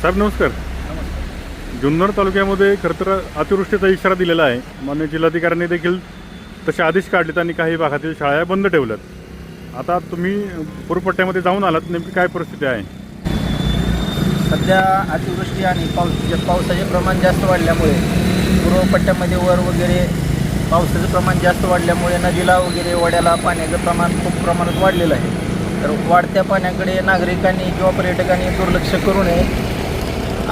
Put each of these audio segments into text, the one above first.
साहेब नमस्कार. जुन्नर तालुक्यामध्ये खरं तर अतिवृष्टीचा इशारा दिलेला आहे. मान्य जिल्हाधिकाऱ्यांनी देखील तसे आदेश काढलेत आणि काही भागातील शाळा बंद ठेवल्यात. आता तुम्ही पूरपट्ट्यामध्ये जाऊन आलात. नेमकी काय परिस्थिती आहे? सध्या अतिवृष्टी आणि पाऊस पावसाचे प्रमाण जास्त वाढल्यामुळे पूर्वपट्ट्यामध्ये वर वगैरे पावसाचं प्रमाण जास्त वाढल्यामुळे नदीला वगैरे वड्याला पाण्याचं प्रमाण खूप प्रमाणात वाढलेलं आहे. तर वाढत्या पाण्याकडे नागरिकांनी किंवा पर्यटकांनी दुर्लक्ष करू नये.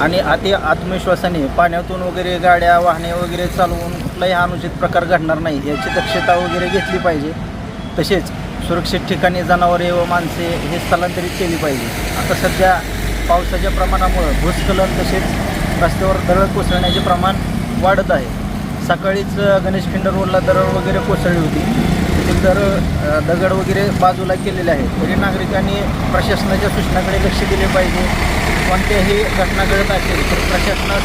आणि अति आत्मविश्वासाने पाण्यातून वगैरे गाड्या वाहने वगैरे चालवून कुठलाही अनुचित प्रकार घडणार नाही याची दक्षता वगैरे घेतली पाहिजे. तसेच सुरक्षित ठिकाणी जनावरे व माणसे हे स्थलांतरित केली पाहिजे. आता सध्या पावसाच्या प्रमाणामुळं भूस्खलन तसेच रस्त्यावर दरड कोसळण्याचे प्रमाण वाढत आहे. सकाळीच गणेश खिंड रोडला दरड वगैरे कोसळली होती. तिथे दर दगड वगैरे बाजूला केलेले आहेत. तरी नागरिकांनी प्रशासनाच्या सूचनाकडे लक्ष दिले पाहिजे. कोणत्याही घटना घडत असेल तर प्रशासनात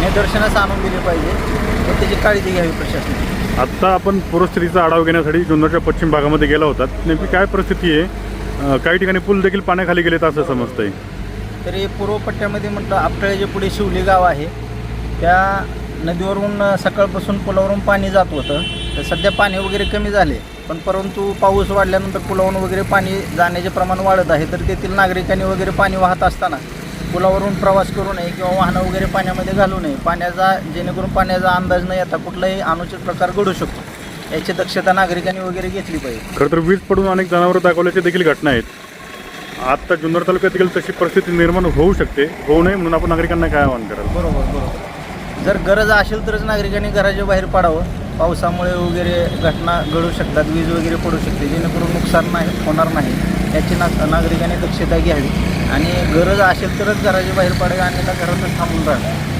निदर्शनास आणून दिले पाहिजे व त्याची काळजी घ्यावी प्रशासनाने. आत्ता आपण पूरस्थितीचा आढावा घेण्यासाठी जुन्नरच्या पश्चिम भागामध्ये गेला होतात. नेमकी काय परिस्थिती आहे? अं, काही ठिकाणी पूल देखील पाण्याखाली गेलेत असं समजतंय. तरी पूर्व पट्ट्यामध्ये म्हटलं आपटळ्याच्या पुढे शिवली गाव आहे. त्या नदीवरून सकाळपासून पुलावरून पाणी जात होतं. तर सध्या पाणी वगैरे कमी झाले. पण परंतु पाऊस वाढल्यानंतर पुलावरून वगैरे पाणी जाण्याचे प्रमाण वाढत आहे तर तेथील नागरिकांनी वगैरे पाणी वाहत असताना पुलावरून प्रवास करू नये किंवा वाहनं वगैरे पाण्यामध्ये घालू नये. पाण्याचा जेणेकरून पाण्याचा अंदाज न येता कुठलाही अनुचित प्रकार घडू शकतो. याची दक्षता नागरिकांनी वगैरे घेतली पाहिजे. खरं तर वीज पडून अनेक जनावरं दाखवल्याच्या देखील घटना आहेत. आता जुन्नर तालुक्यात देखील तशी परिस्थिती निर्माण होऊ शकते होऊ नये म्हणून आपण नागरिकांना काय आवाहन कराल? बरोबर बरोबर. जर गरज असेल तरच नागरिकांनी घराच्या बाहेर पडावं. पावसामुळे वगैरे घटना घडू शकतात वीज वगैरे पडू शकते जेणेकरून नुकसान नाही होणार नाही याची ना नागरिकांनी दक्षता घ्यावी. आणि गरज असेल तरच घराच्या बाहेर पडावी अन्यथा घरातच थांबून राहावं.